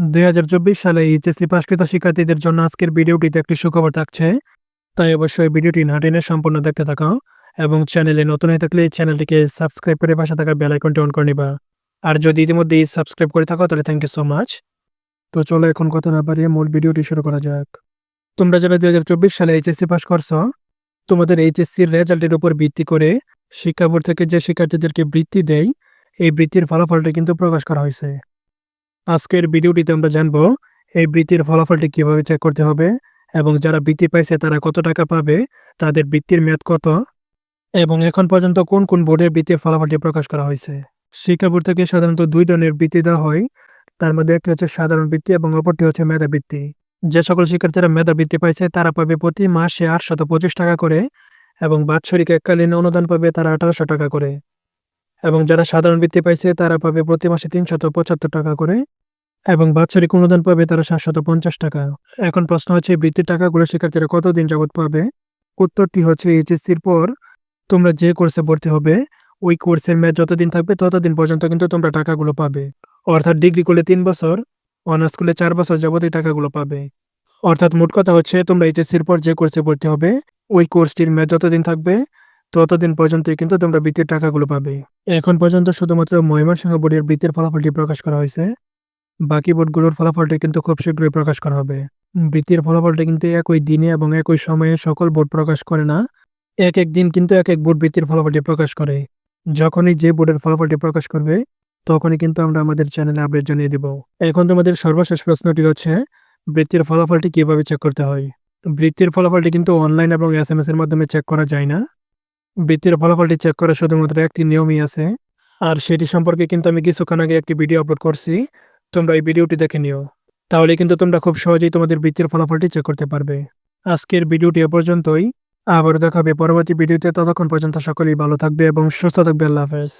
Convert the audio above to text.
দুই হাজার চব্বিশ সালে এইচএসসি পাশকৃত শিক্ষার্থীদের জন্য আজকের ভিডিওটিতে একটি সুখবর থাকছে। তাই অবশ্যই ভিডিওটি না টেনে সম্পূর্ণ দেখতে থাকো এবং চ্যানেলে নতুন হয়ে থাকলে চ্যানেলটিকে সাবস্ক্রাইব করে পাশে থাকা বেল আইকনটি অন করে নিবা। আর যদি ইতিমধ্যে সাবস্ক্রাইব করে থাকো, তাহলে থ্যাংক ইউ সো মাচ তো চলো এখন কথা না বাড়িয়ে মূল ভিডিওটি শুরু করা যাক। তোমরা যারা দুই হাজার চব্বিশ সালে এইচএসসি পাশ করছ, তোমাদের এইচএসসির রেজাল্টের উপর ভিত্তি করে শিক্ষা বোর্ড থেকে যে শিক্ষার্থীদেরকে বৃত্তি দেয়, এই বৃত্তির ফলাফলটি কিন্তু প্রকাশ করা হয়েছে। আজকের ভিডিওটিতে আমরা জানব এই বৃত্তির ফলাফলটি কীভাবে চেক করতে হবে এবং যারা বৃত্তি পাইছে তারা কত টাকা পাবে, তাদের বৃত্তির মেয়াদ কত এবং এখন পর্যন্ত কোন কোন বোর্ডের বৃত্তির ফলাফলটি প্রকাশ করা হয়েছে। শিক্ষা বোর্ড থেকে সাধারণত দুই ধরনের বৃত্তি দেওয়া হয়, তার মধ্যে একটি হচ্ছে সাধারণ বৃত্তি এবং অপরটি হচ্ছে মেধাবৃত্তি যে সকল শিক্ষার্থীরা মেধাবৃত্তি পাইছে তারা পাবে প্রতি মাসে আটশত পঁচিশ টাকা করে এবং বাৎসরিক এককালীন অনুদান পাবে তারা আঠারোশো টাকা করে। এবং যারা সাধারণ বৃত্তি পাইছে, তারা পাবে প্রতি মাসে তিনশত পঁচাত্তর টাকা করে এবং বাৎসরিক অনুদান পাবে তারা সাতশত পঞ্চাশ টাকা। এখন প্রশ্ন হচ্ছে, বৃত্তির টাকাগুলো শিক্ষার্থীরা কতদিন যাবত পাবে? উত্তরটি হচ্ছে, এইচএসসির পর তোমরা যে কোর্সে ভর্তি হবে, ওই কোর্সের মেয়াদ যতদিন থাকবে ততদিন পর্যন্ত কিন্তু তোমরা টাকাগুলো পাবে। অর্থাৎ ডিগ্রি করলে তিন বছর, অনার্স করলে চার বছর যাবত এই টাকাগুলো পাবে। অর্থাৎ মোট কথা হচ্ছে, তোমরা এইচএসসির পর যে কোর্সে ভর্তি হবে, ওই কোর্সটির মেয়াদ যতদিন থাকবে ততদিন পর্যন্তই কিন্তু তোমরা বৃত্তির টাকাগুলো পাবে। এখন পর্যন্ত শুধুমাত্র ময়মনসিংহ বোর্ডের বৃত্তির ফলাফলটি প্রকাশ করা হয়েছে। বাকি বোর্ডগুলোর ফলাফলটি কিন্তু খুব শীঘ্রই প্রকাশ করা হবে। বৃত্তির ফলাফলটি কিন্তু একই দিনে এবং একই সময়ে সকল বোর্ড প্রকাশ করে না, এক এক দিন কিন্তু এক এক বোর্ড বৃত্তির ফলাফলটি প্রকাশ করে। যখনই যে বোর্ডের ফলাফলটি প্রকাশ করবে, তখনই কিন্তু আমরা আমাদের চ্যানেলে আপডেট জানিয়ে দেব। এখন তোমাদের সর্বশেষ প্রশ্নটি হচ্ছে বৃত্তির ফলাফলটি কীভাবে চেক করতে হয়? বৃত্তির ফলাফলটি কিন্তু অনলাইন এবং এস এম এস এর মাধ্যমে চেক করা যায় না। বৃত্তির ফলাফলটি চেক করা শুধুমাত্র একটি নিয়মই আছে। আর সেটি সম্পর্কে কিন্তু আমি কিছুক্ষণ আগে একটি ভিডিও আপলোড করছি। তোমরা এই ভিডিওটি দেখে নিও। তাহলে কিন্তু তোমরা খুব সহজেই তোমাদের বৃত্তির ফলাফলটি চেক করতে পারবে। আজকের ভিডিওটি এ পর্যন্তই। আবার দেখাবে পরবর্তী ভিডিওতে ততক্ষণ পর্যন্ত সকলেই ভালো থাকবে এবং সুস্থ থাকবে। আল্লাহ হাফেজ।